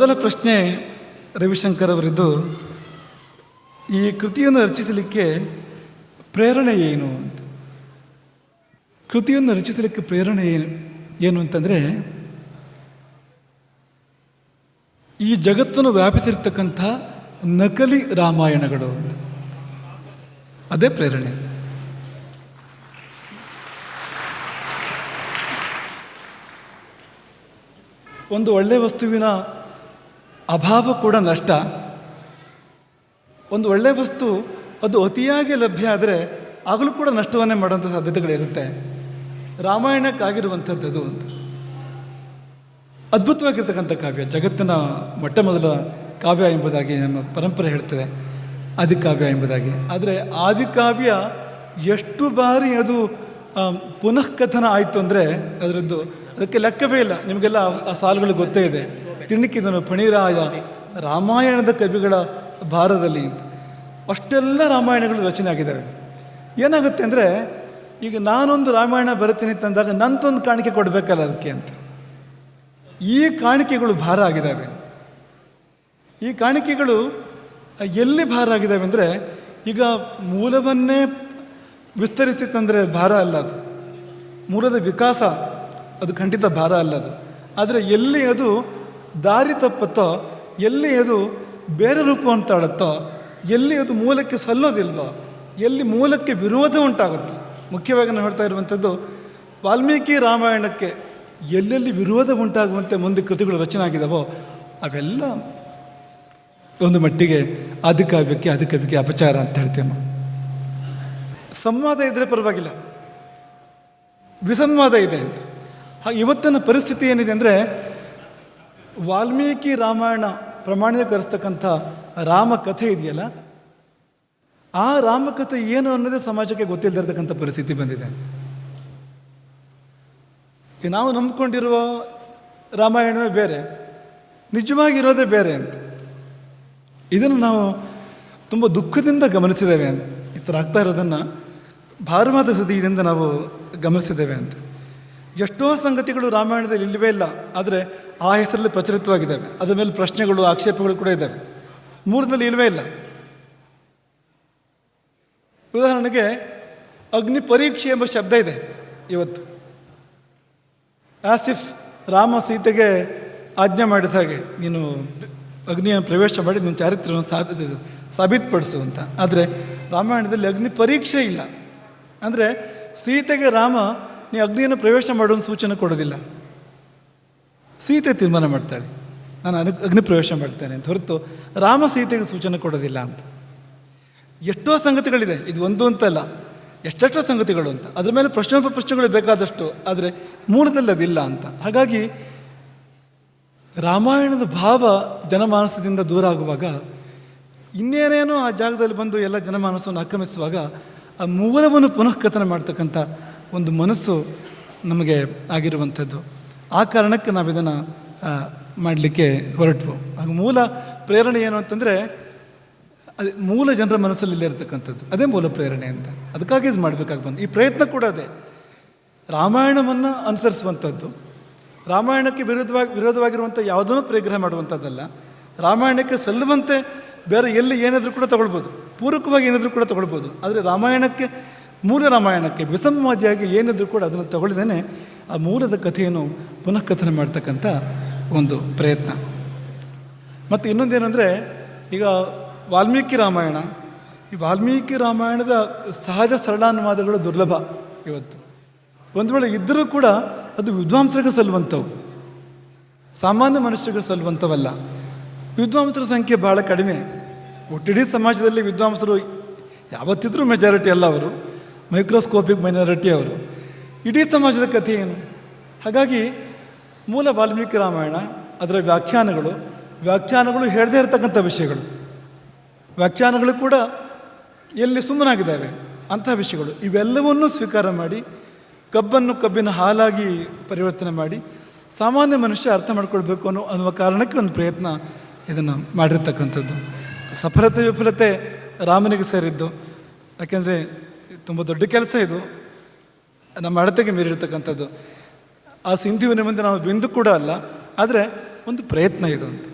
ಮೊದಲ ಪ್ರಶ್ನೆ ರವಿಶಂಕರ್ ಅವರಿದ್ದು, ಈ ಕೃತಿಯನ್ನು ರಚಿಸಲಿಕ್ಕೆ ಪ್ರೇರಣೆ ಏನು ಅಂತ. ಕೃತಿಯನ್ನು ರಚಿಸಲಿಕ್ಕೆ ಪ್ರೇರಣೆ ಏನು ಏನು ಅಂತಂದರೆ, ಈ ಜಗತ್ತನ್ನು ವ್ಯಾಪಿಸಿರ್ತಕ್ಕಂಥ ನಕಲಿ ರಾಮಾಯಣಗಳು ಅದೇ ಪ್ರೇರಣೆ. ಒಂದು ಒಳ್ಳೆ ವಸ್ತುವಿನ ಅಭಾವ ಕೂಡ ನಷ್ಟ. ಒಂದು ಒಳ್ಳೆಯ ವಸ್ತು ಅದು ಅತಿಯಾಗಿ ಲಭ್ಯ ಆದರೆ ಆಗಲೂ ಕೂಡ ನಷ್ಟವನ್ನೇ ಮಾಡುವಂಥ ಸಾಧ್ಯತೆಗಳಿರುತ್ತೆ. ರಾಮಾಯಣಕ್ಕಾಗಿರುವಂಥದ್ದು ಅಂತ. ಅದ್ಭುತವಾಗಿರ್ತಕ್ಕಂಥ ಕಾವ್ಯ, ಜಗತ್ತಿನ ಮೊಟ್ಟ ಮೊದಲ ಕಾವ್ಯ ಎಂಬುದಾಗಿ ನಮ್ಮ ಪರಂಪರೆ ಹೇಳ್ತದೆ, ಆದಿಕಾವ್ಯ ಎಂಬುದಾಗಿ. ಆದರೆ ಆದಿಕಾವ್ಯ ಎಷ್ಟು ಬಾರಿ ಅದು ಪುನಃ ಕಥನ ಆಯಿತು ಅಂದರೆ ಅದರದ್ದು ಅದಕ್ಕೆ ಲೆಕ್ಕವೇ ಇಲ್ಲ. ನಿಮಗೆಲ್ಲ ಆ ಸಾಲುಗಳು ಗೊತ್ತೇ ಇದೆ. ತಿಣಿಕಿದನು ಪಣಿರಾಯ ರಾಮಾಯಣದ ಕವಿಗಳ ಭಾರದಲ್ಲಿ. ಅಷ್ಟೆಲ್ಲ ರಾಮಾಯಣಗಳು ರಚನೆ ಆಗಿದ್ದಾವೆ. ಏನಾಗುತ್ತೆ ಅಂದರೆ, ಈಗ ನಾನೊಂದು ರಾಮಾಯಣ ಬರುತ್ತೀನಿ ತಂದಾಗ ನಂತೊಂದು ಕಾಣಿಕೆ ಕೊಡಬೇಕಲ್ಲ ಅದಕ್ಕೆ ಅಂತ. ಈ ಕಾಣಿಕೆಗಳು ಭಾರ ಆಗಿದ್ದಾವೆ. ಈ ಕಾಣಿಕೆಗಳು ಎಲ್ಲಿ ಭಾರ ಆಗಿದ್ದಾವೆ ಅಂದರೆ, ಈಗ ಮೂಲವನ್ನೇ ವಿಸ್ತರಿಸಿ ತಂದರೆ ಭಾರ ಅಲ್ಲ ಅದು. ಮೂಲದ ವಿಕಾಸ ಅದು ಖಂಡಿತ ಭಾರ ಅಲ್ಲ ಅದು. ಆದರೆ ಎಲ್ಲಿ ಅದು ದಾರಿ ತಪ್ಪುತ್ತೋ, ಎಲ್ಲಿ ಅದು ಬೇರೆ ರೂಪವನ್ನು ತಾಳುತ್ತೋ ಎಲ್ಲಿ ಅದು ಮೂಲಕ್ಕೆ ಸಲ್ಲೋದಿಲ್ವೋ, ಎಲ್ಲಿ ಮೂಲಕ್ಕೆ ವಿರೋಧ ಉಂಟಾಗುತ್ತೋ. ಮುಖ್ಯವಾಗಿ ನಾನು ಹೇಳ್ತಾ ಇರುವಂಥದ್ದು, ವಾಲ್ಮೀಕಿ ರಾಮಾಯಣಕ್ಕೆ ಎಲ್ಲೆಲ್ಲಿ ವಿರೋಧ ಉಂಟಾಗುವಂತೆ ಮುಂದೆ ಕೃತಿಗಳು ರಚನೆ ಆಗಿದ್ದಾವೋ ಅವೆಲ್ಲ ಒಂದು ಮಟ್ಟಿಗೆ ಆದಿಕಾವ್ಯಕ್ಕೆ ಆದಿಕವಿಗೆ ಅಪಚಾರ ಅಂತ ಹೇಳ್ತೇವೆ ಸಂವಾದ ಇದ್ದರೆ ಪರವಾಗಿಲ್ಲ. ವಿಸಂವಾದ ಇದೆ ಅಂತ. ಇವತ್ತಿನ ಪರಿಸ್ಥಿತಿ ಏನಿದೆ ಅಂದರೆ ವಾಲ್ಮೀಕಿ ರಾಮಾಯಣ ಪ್ರಮಾಣೀಕರಿಸ್ತಕ್ಕಂಥ ರಾಮಕಥೆ ಇದೆಯಲ್ಲ? ಆ ರಾಮಕಥೆ ಏನು ಅನ್ನೋದೇ ಸಮಾಜಕ್ಕೆ ಗೊತ್ತಿಲ್ಲದಿರ್ತಕ್ಕಂಥ ಪರಿಸ್ಥಿತಿ ಬಂದಿದೆ. ನಾವು ನಂಬ್ಕೊಂಡಿರುವ ರಾಮಾಯಣವೇ ಬೇರೆ ನಿಜವಾಗಿರೋದೇ ಬೇರೆ ಅಂತ. ಇದನ್ನು ನಾವು ತುಂಬ ದುಃಖದಿಂದ ಗಮನಿಸಿದ್ದೇವೆ ಅಂತ. ಈ ಥರ ಆಗ್ತಾ ಇರೋದನ್ನು ಭಾರವಾದ ಹೃದಯದಿಂದ ನಾವು ಗಮನಿಸಿದ್ದೇವೆ ಅಂತ. ಎಷ್ಟೋ ಸಂಗತಿಗಳು ರಾಮಾಯಣದಲ್ಲಿ ಇಲ್ಲವೇ ಇಲ್ಲ, ಆದರೆ ಆ ಹೆಸರಲ್ಲಿ ಪ್ರಚಲಿತವಾಗಿದ್ದಾವೆ. ಅದರ ಮೇಲೆ ಪ್ರಶ್ನೆಗಳು, ಆಕ್ಷೇಪಗಳು ಕೂಡ ಇದ್ದಾವೆ. ಮೂರನಲ್ಲಿ ಇಲ್ಲವೇ ಇಲ್ಲ. ಉದಾಹರಣೆಗೆ, ಅಗ್ನಿ ಪರೀಕ್ಷೆ ಎಂಬ ಶಬ್ದ ಇದೆ ಇವತ್ತು. ಆಸಿಫ್ ರಾಮ ಸೀತೆಗೆ ಆಜ್ಞೆ ಮಾಡಿದ ಹಾಗೆ, ನೀನು ಅಗ್ನಿಯನ್ನು ಪ್ರವೇಶ ಮಾಡಿ ನಿನ್ನ ಚಾರಿತ್ರ್ಯವನ್ನು ಸಾಬಿ, ಸಾಬೀತುಪಡಿಸು ಅಂತ. ಆದರೆ ರಾಮಾಯಣದಲ್ಲಿ ಅಗ್ನಿ ಪರೀಕ್ಷೆ ಇಲ್ಲ. ಅಂದರೆ ಸೀತೆಗೆ ರಾಮ, ನೀ ಅಗ್ನಿಯನ್ನು ಪ್ರವೇಶ ಮಾಡುವ ಸೂಚನೆ ಕೊಡೋದಿಲ್ಲ ಸೀತೆ ತೀರ್ಮಾನ ಮಾಡ್ತಾಳೆ. ನಾನು ಅನು, ಅಗ್ನಿ ಪ್ರವೇಶ ಮಾಡ್ತೇನೆ ಅಂತ ಹೊರತು ರಾಮ ಸೀತೆಗೆ ಸೂಚನೆ ಕೊಡೋದಿಲ್ಲ ಅಂತ. ಎಷ್ಟೋ ಸಂಗತಿಗಳಿದೆ. ಇದು ಒಂದು ಅಂತಲ್ಲ. ಎಷ್ಟೆಷ್ಟೋ ಸಂಗತಿಗಳು ಅಂತ. ಅದ್ರ ಮೇಲೆ ಪ್ರಶ್ನೆ ಪ್ರಶ್ನೆಗಳು ಬೇಕಾದಷ್ಟು, ಆದರೆ ಮೂಲದಲ್ಲಿ ಅದಿಲ್ಲ ಅಂತ. ಹಾಗಾಗಿ ರಾಮಾಯಣದ ಭಾವ ಜನಮಾನಸದಿಂದ ದೂರ ಆಗುವಾಗ, ಇನ್ನೇನೇನೋ ಆ ಜಾಗದಲ್ಲಿ ಬಂದು ಎಲ್ಲ ಜನಮಾನಸವನ್ನು ಆಕ್ರಮಿಸುವಾಗ, ಆ ಮೂಲವನ್ನು ಪುನಃ ಕಥನ ಮಾಡ್ತಕ್ಕಂಥ ಒಂದು ಮನಸ್ಸು ನಮಗೆ ಆಗಿರುವಂಥದ್ದು. ಆ ಕಾರಣಕ್ಕೆ ನಾವು ಇದನ್ನು ಮಾಡಲಿಕ್ಕೆ ಹೊರಟ್ವು. ಹಾಗೆ ಮೂಲ ಪ್ರೇರಣೆ ಏನು ಅಂತಂದರೆ, ಅದೇ ಮೂಲ ಜನರ ಮನಸ್ಸಲ್ಲಿ ಇಲ್ಲೇ ಇರತಕ್ಕಂಥದ್ದು. ಅದೇ ಮೂಲ ಪ್ರೇರಣೆ ಅಂತ. ಅದಕ್ಕಾಗಿ ಇದು ಮಾಡಬೇಕಾಗಿ ಬಂದು ಈ ಪ್ರಯತ್ನ ಕೂಡ ಅದೇ. ರಾಮಾಯಣವನ್ನು ಅನುಸರಿಸುವಂಥದ್ದು. ರಾಮಾಯಣಕ್ಕೆ ವಿರೋಧವಾಗಿ ವಿರೋಧವಾಗಿರುವಂಥ ಯಾವುದನ್ನು ಪರಿಗ್ರಹ ಮಾಡುವಂಥದ್ದಲ್ಲ. ರಾಮಾಯಣಕ್ಕೆ ಸಲ್ಲುವಂತೆ ಬೇರೆ ಎಲ್ಲಿ ಏನಾದರೂ ಕೂಡ ತಗೊಳ್ಬೋದು. ಪೂರಕವಾಗಿ ಏನಾದರೂ ಕೂಡ ತಗೊಳ್ಬೋದು. ಆದರೆ ರಾಮಾಯಣಕ್ಕೆ, ಮೂಲ ರಾಮಾಯಣಕ್ಕೆ ವಿಸಂವಾದಿಯಾಗಿ ಏನಿದ್ರೂ ಕೂಡ ಅದನ್ನು ತಗೊಳ್ದೇನೆ ಆ ಮೂಲದ ಕಥೆಯನ್ನು ಪುನಃ ಕಥನ ಮಾಡ್ತಕ್ಕಂಥ ಒಂದು ಪ್ರಯತ್ನ. ಮತ್ತು ಇನ್ನೊಂದೇನೆಂದರೆ, ಈಗ ವಾಲ್ಮೀಕಿ ರಾಮಾಯಣ, ಈ ವಾಲ್ಮೀಕಿ ರಾಮಾಯಣದ ಸಹಜ ಸರಳಾನುವಾದಗಳು ದುರ್ಲಭ ಇವತ್ತು. ಒಂದು ವೇಳೆ ಇದ್ದರೂ ಕೂಡ ಅದು ವಿದ್ವಾಂಸರಿಗೆ ಸಲ್ಲುವಂಥವು. ಸಾಮಾನ್ಯ ಮನುಷ್ಯರಿಗೆ ಸಲ್ಲುವಂಥವಲ್ಲ. ವಿದ್ವಾಂಸರ ಸಂಖ್ಯೆ ಬಹಳ ಕಡಿಮೆ. ಒಟ್ಟಿಡೀ ಸಮಾಜದಲ್ಲಿ ವಿದ್ವಾಂಸರು ಯಾವತ್ತಿದ್ರೂ ಮೆಜಾರಿಟಿ ಅಲ್ಲ ಅವರು. ಮೈಕ್ರೋಸ್ಕೋಪಿಕ್ ಮೈನಾರಿಟಿ ಅವರು. ಇಡೀ ಸಮಾಜದ ಕಥೆ ಏನು? ಹಾಗಾಗಿ ಮೂಲ ವಾಲ್ಮೀಕಿ ರಾಮಾಯಣ, ಅದರ ವ್ಯಾಖ್ಯಾನಗಳು ವ್ಯಾಖ್ಯಾನಗಳು ಹೇಳದೇ ಇರತಕ್ಕಂಥ ವಿಷಯಗಳು. ವ್ಯಾಖ್ಯಾನಗಳು ಕೂಡ ಎಲ್ಲಿ ಸುಮ್ಮನಾಗಿದ್ದಾವೆ? ಅಂತಹ ವಿಷಯಗಳು. ಇವೆಲ್ಲವನ್ನೂ ಸ್ವೀಕಾರ ಮಾಡಿ, ಕಬ್ಬನ್ನು ಕಬ್ಬಿನ ಹಾಲಾಗಿ ಪರಿವರ್ತನೆ ಮಾಡಿ, ಸಾಮಾನ್ಯ ಮನುಷ್ಯ ಅರ್ಥ ಮಾಡ್ಕೊಳ್ಬೇಕು ಅನ್ನೋ, ಅನ್ನುವ ಕಾರಣಕ್ಕೆ ಒಂದು ಪ್ರಯತ್ನ ಇದನ್ನು ಮಾಡಿರ್ತಕ್ಕಂಥದ್ದು. ಸಫಲತೆ ವಿಫಲತೆ ರಾಮನಿಗೆ ಸೇರಿದ್ದು. ಯಾಕೆಂದರೆ ತುಂಬ ದೊಡ್ಡ ಕೆಲಸ ಇದು. ನಮ್ಮ ಅಳತೆಗೆ ಮೀರಿರ್ತಕ್ಕಂಥದ್ದು. ಆ ಸಿಂಧುವಿನ ಮುಂದೆ ನಾವು ಬಿಂದು ಕೂಡ ಅಲ್ಲ, ಆದರೆ ಒಂದು ಪ್ರಯತ್ನ ಇದು ಅಂತ.